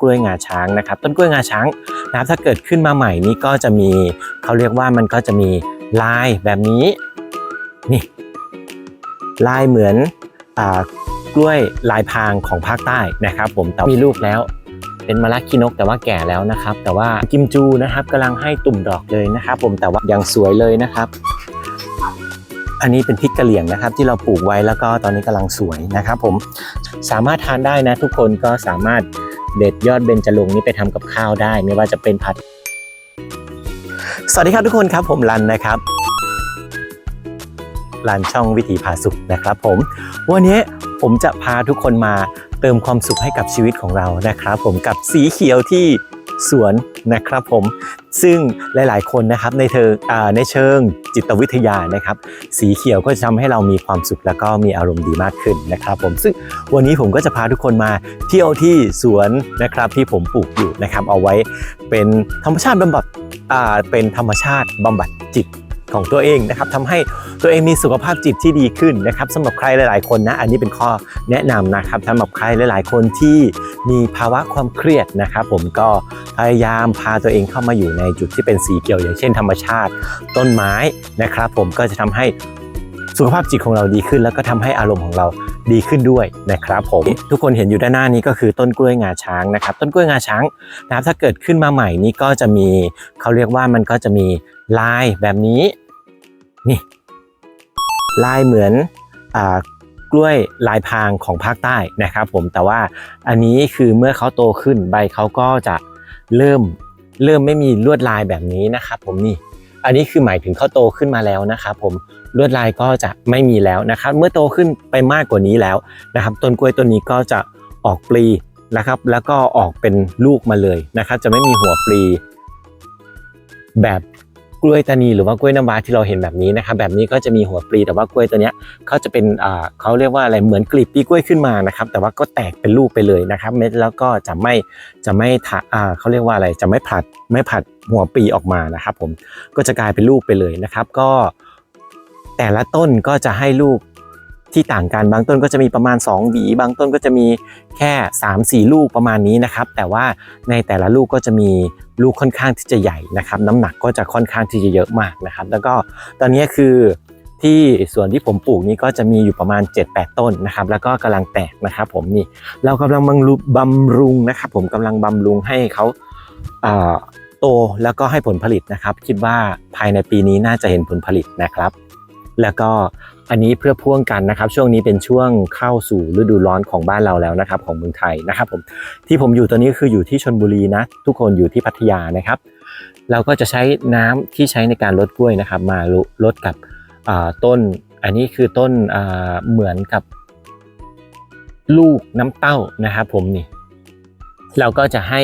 กล้วยงาช้างนะครับ ต้นกล้วยงาช้างนะครับถ้าเกิดขึ้นมาใหม่นี่ก็จะมีเขาเรียกว่ามันก็จะมีลายแบบนี้นี่ลายเหมือนอกล้วยลายพรางของภาคใต้นะครับ ผมแต่มีลูกแล้ว เป็นมะระขี้นกแต่ว่าแก่แล้วนะครับ แต่ว่ากิมจูนะครับกำลังให้ตุ่มดอกเลยนะครับ ผมแต่ว่ายังสวยเลยนะครับ อันนี้เป็นพริกกะเหรี่ยงนะครับ ที่เราปลูกไว้แล้วก็ตอนนี้กำลังสวยนะครับ ผมสามารถทานได้นะทุกคนก็สามารถ เด็ดยอดเบญจรงนี่ไปทำกับข้าวได้ ไม่ว่าจะเป็นผัด สวัสดีครับทุกคนครับผมรันนะครับรันช่องวิถีผาสุขนะครับ ผม วันนี้ผมจะพาทุกคนมาเติมความสุขให้กับชีวิตของเรานะครับ ผมกับสีเขียวที่สวน นะครับผมซึ่งหลาย ๆ คนนะครับในเธออในเชิงจิตวิทยานะครับ สีเขียวก็จะทำให้เรามีความสุขแล้วก็มีอารมณ์ดีมากขึ้นนะครับ ผมซึ่งวันนี้ผมก็จะพาทุกคนมาเที่ยวที่สวนนะครับที่ผมปลูกอยู่นะครับ เอาไว้เป็นธรรมชาติบำบัดเป็นธรรมชาติบำบัดจิต ของตัวเองนะครับทำให้ตัวเองมีสุขภาพจิตที่ดีขึ้นนะครับสำหรับใครหลาย ๆ คนนะ อันนี้เป็นข้อแนะนำนะครับสำหรับใครหลาย ๆ คนที่มีภาวะความเครียดนะครับ ผมก็พยายามพาตัวเองเข้ามาอยู่ในจุดที่เป็นสีเขียวอย่างเช่นธรรมชาติ ต้นไม้นะครับ ผมก็จะทำให้ สุขภาพจิตของเราดีขึ้น แล้วก็ทำให้อารมณ์ของเราดีขึ้นด้วยนะครับผมทุกคนเห็นอยู่ด้านหน้านี้ก็คือต้นกล้วยงาช้างนะครับ ต้นกล้วยงาช้างนะครับถ้าเกิดขึ้นมาใหม่นี่ก็จะมีเขาเรียกว่ามันก็จะมีลายแบบนี้นี่ลายเหมือนอ่ากล้วยลายพรางของภาคใต้นะครับผมแต่ว่าอันนี้คือเมื่อเขาโตขึ้นใบเขาก็จะเริ่มเริ่มไม่มีลวดลายแบบนี้นะครับผมนี่ อันนี้คือหมายถึงเขาโตขึ้นมาแล้วนะครับผมลวดลายก็จะไม่มีแล้วนะครับ เมื่อโตขึ้นไปมากกว่านี้แล้วนะครับ ต้นกล้วยต้นนี้ก็จะออกปลีนะครับ แล้วก็ออกเป็นลูกมาเลยนะครับ จะไม่มีหัวปลีแบบ กล้วยตานีหรือว่ากล้วยน้ำว้าที่เราเห็นแบบนี้นะครับแบบนี้ก็จะมีหัวปลีแต่ว่ากล้วยตัวเนี้ยเขาจะเป็นเขาเรียกว่าอะไรเหมือนกลีบปีกล้วยขึ้นมานะครับแต่ว่าก็แตกเป็นลูกไปเลยนะครับเม็ดแล้วก็จะไม่จะไม่ถะอ่าเขาเรียกว่าอะไรจะไม่ผลัดไม่ผลัดหัวปลีออกมานะครับผมก็จะกลายเป็นลูกไปเลยนะครับ ก็แต่ละต้นก็จะให้ลูก ที่ต่างกันบางต้นก็จะมีประมาณ2หวี บางต้นก็จะมีแค่ 3 4 ลูกประมาณนี้นะครับ แต่ว่าในแต่ละลูกก็จะมีลูกค่อนข้างที่จะใหญ่นะครับ น้ำหนักก็จะค่อนข้างที่จะเยอะมากนะครับ แล้วก็ตอนนี้คือที่ส่วนที่ผมปลูกนี้ก็จะมีอยู่ประมาณ 7-8 ต้นนะครับ แล้วก็กำลังแตกนะครับ ผมนี่เรากำลังบำรุบำรุงนะครับ ผมกำลังบำรุงให้เขาโตแล้วก็ให้ผลผลิตนะครับ คิดว่าภายในปีนี้น่าจะเห็นผลผลิตนะครับ แล้วก็อันนี้เพื่อพ่วงกันนะครับ ช่วงนี้เป็นช่วงเข้าสู่ฤดูร้อนของบ้านเราแล้วนะครับ ของเมืองไทยนะครับผมที่ผมอยู่ตอนนี้คืออยู่ที่ชนบุรีนะ ทุกคนอยู่ที่พัทยานะครับ เราก็จะใช้น้ำที่ใช้ในการลดกล้วยนะครับ มาลดกับต้น อันนี้คือต้นเหมือนกับลูกน้ำเต้านะครับ ผมนี่ เราก็จะให้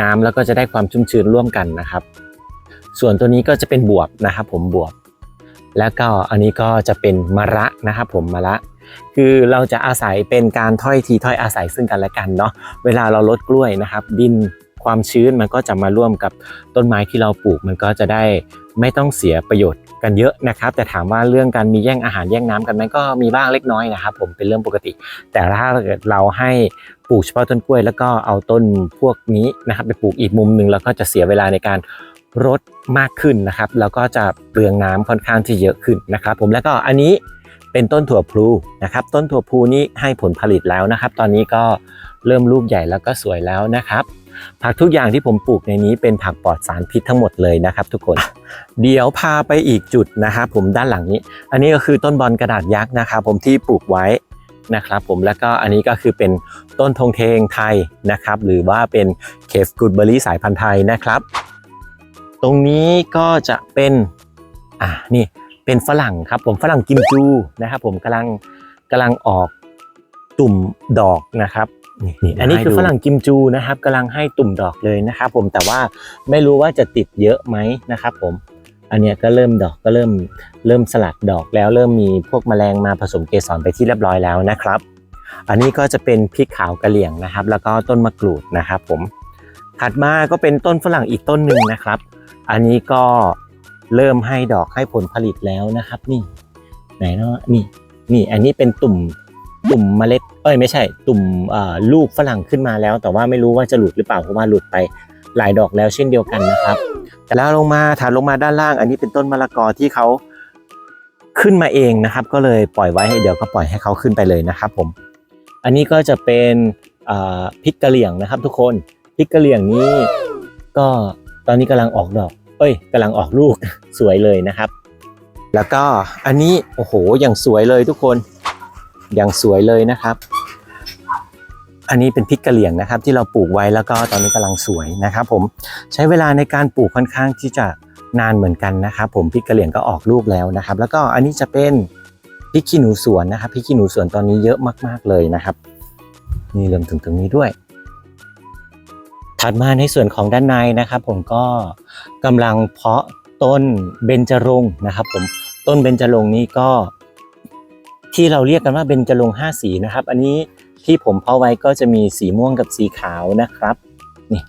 น้ำแล้วก็จะได้ความชุ่มชื้นร่วมกันนะครับ ส่วนตัวนี้ก็จะเป็นบวบนะครับ ผมบวบ แล้วก็อันนี้ก็จะเป็นมะระนะครับผมมะระคือเราจะอาศัยเป็นการถ้อยทีถ้อยอาศัยซึ่งกันและกันเนาะเวลาเราลดกล้วยนะครับ ดินความชื้นมันก็จะมาร่วมกับต้นไม้ที่เราปลูกมันก็จะได้ไม่ต้องเสียประโยชน์กันเยอะนะครับ แต่ถามว่าเรื่องการมีแย่งอาหารแย่งน้ำกันไหมก็มีบ้างเล็กน้อยนะครับ ผมเป็นเรื่องปกติ แต่ถ้าเกิดเราให้ปลูกเฉพาะต้นกล้วย แล้วก็เอาต้นพวกนี้นะครับไปปลูกอีกมุมหนึ่งแล้วก็จะเสียเวลาในการ รดมากขึ้นนะครับ แล้วก็จะเปลืองน้ำค่อนข้างที่เยอะขึ้นนะครับ ผมแล้วก็อันนี้เป็นต้นถั่วพลูนะครับ ต้นถั่วพลูนี้ให้ผลผลิตแล้วนะครับ ตอนนี้ก็เริ่มลูกใหญ่แล้วก็สวยแล้วนะครับ ผักทุกอย่างที่ผมปลูกในนี้เป็นผักปลอดสารพิษทั้งหมดเลยนะครับ ทุกคน เดี๋ยวพาไปอีกจุดนะครับผมด้านหลังนี้ อันนี้ก็คือต้นบอลกระดาษยักษ์นะครับผมที่ปลูกไว้นะครับผมแล้วก็อันนี้ก็คือเป็นต้นธงเทงไทยนะครับ หรือว่าเป็นเคฟกูดเบอรี่สายพันธุ์ไทยนะครับ ตรงนี้ก็จะเป็นอ่านี่เป็นฝรั่งครับผมฝรั่งกิมจูนะครับผมกำลังกำลังออกตุ่มดอกนะครับนี่นี่อันนี้คือฝรั่งกิมจูนะครับกำลังให้ตุ่มดอกเลยนะครับ ผมแต่ว่าไม่รู้ว่าจะติดเยอะไหมนะครับ ผมอันเนี้ยก็เริ่มดอกก็เริ่มเริ่มสลัดดอกแล้วเริ่มมีพวกแมลงมาผสมเกสรไปที่เรียบร้อยแล้วนะครับ อันนี้ก็จะเป็นพริกขาวกะเหรี่ยงนะครับ แล้วก็ต้นมะกรูดนะครับ ผมถัดมาก็เป็นต้นฝรั่งอีกต้นหนึ่งนะครับ อันนี้ก็เริ่มให้ดอกให้ผลผลิตแล้วนะครับ นี่ไหนเนาะนี่นี่อันนี้เป็นตุ่มตุ่มเมล็ด เอ้ยไม่ใช่ ตุ่มลูกฝรั่งขึ้นมาแล้ว แต่ว่าไม่รู้ว่าจะหลุดหรือเปล่าเพราะว่าหลุดไปหลายดอกแล้วเช่นเดียวกันนะครับ แต่แล้วลงมาถัดลงมาด้านล่าง อันนี้เป็นต้นมะละกอที่เขาขึ้นมาเองนะครับ ก็เลยปล่อยไว้ให้เดี๋ยวก็ปล่อยให้เขาขึ้นไปเลยนะครับผม อันนี้ก็จะเป็นพริกกะเหรี่ยงนะครับ ทุกคนพริกกะเหรี่ยงนี้ก็ตอนนี้กำลังออกดอก เอ้ยกำลังออกลูกสวยเลยนะครับ แล้วก็อันนี้โอ้โหอย่างสวยเลยทุกคนอย่างสวยเลยนะครับ อันนี้เป็นพริกกะเหรี่ยงนะครับ ที่เราปลูกไว้แล้วก็ตอนนี้กำลังสวยนะครับ ผมใช้เวลาในการปลูกค่อนข้างที่จะนานเหมือนกันนะครับ ผมพริกกะเหรี่ยงก็ออกลูกแล้วนะครับ แล้วก็อันนี้จะเป็นพริกขี้หนูสวนนะครับพริกขี้หนูสวนตอนนี้เยอะมาก ๆเลยนะครับ นี่เริ่มถึงตรงนี้ด้วย ถัดมาในส่วนของด้านในนะครับ ผมก็ กำลังเพาะต้นเบญจรงค์นะครับผมต้นเบญจรงค์นี้ก็ ที่เราเรียกกันว่าเบญจรงค์ห้าสีนะครับ อันนี้ที่ผมเพาะไว้ก็จะมีสีม่วงกับสีขาวนะครับนี่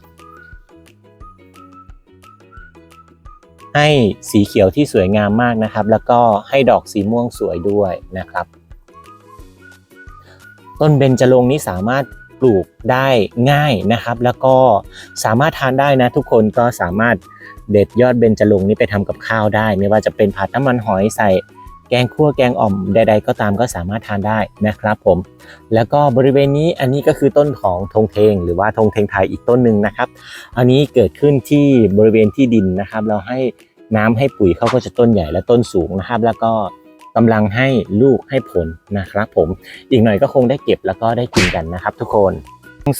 ให้สีเขียวที่สวยงามมากนะครับ แล้วก็ให้ดอกสีม่วงสวยด้วยนะครับ ต้นเบญจรงค์นี้สามารถปลูกได้ง่ายนะครับ แล้วก็สามารถทานได้นะทุกคนก็สามารถ เด็ดยอดเบญจรงนี้ไปทำกับข้าวได้ ไม่ว่าจะเป็นผัดน้ำมันหอยใส่แกงคั่วแกงอ่อมใด ๆ ก็ตามก็สามารถทานได้นะครับผม แล้วก็บริเวณนี้อันนี้ก็คือต้นของธงเทง หรือว่าธงเทงไทยอีกต้นหนึ่งนะครับ อันนี้เกิดขึ้นที่บริเวณที่ดินนะครับ เราให้น้ำให้ปุ๋ยเขาก็จะต้นใหญ่และต้นสูงนะครับ แล้วก็กำลังให้ลูกให้ผลนะครับ ผมอีกหน่อยก็คงได้เก็บแล้วก็ได้กินกันนะครับ ทุกคน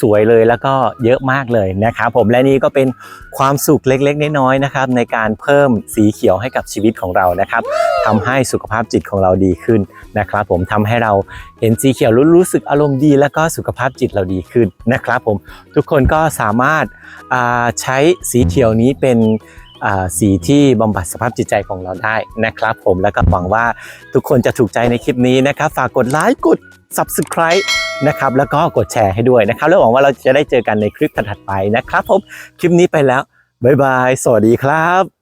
สวยเลยแล้วก็เยอะมากเลยนะครับผมและนี่ก็เป็นความสุขเล็กๆ น้อยๆนะครับ ในการเพิ่มสีเขียวให้กับชีวิตของเรานะครับทำให้สุขภาพจิตของเราดีขึ้นนะครับผมทำให้เราเห็นสีเขียวรู้รู้สึกอารมณ์ดี แล้วก็สุขภาพจิตเราดีขึ้นนะครับผมทุกคนก็สามารถาใช้สีเขียวนี้เป็นสีที่บำบัดสภาพจิตใจของเราได้นะครับ ผมแล้วก็หวังว่าทุกคนจะถูกใจในคลิปนี้นะครับ ฝากกดไลค์กด subscribe นะครับแล้วก็กดแชร์ให้ด้วยนะครับแล้วหวังว่าเราจะได้เจอกันในคลิปถัดๆไปนะครับผมคลิปนี้ไปแล้วบ๊ายบาย สวัสดีครับ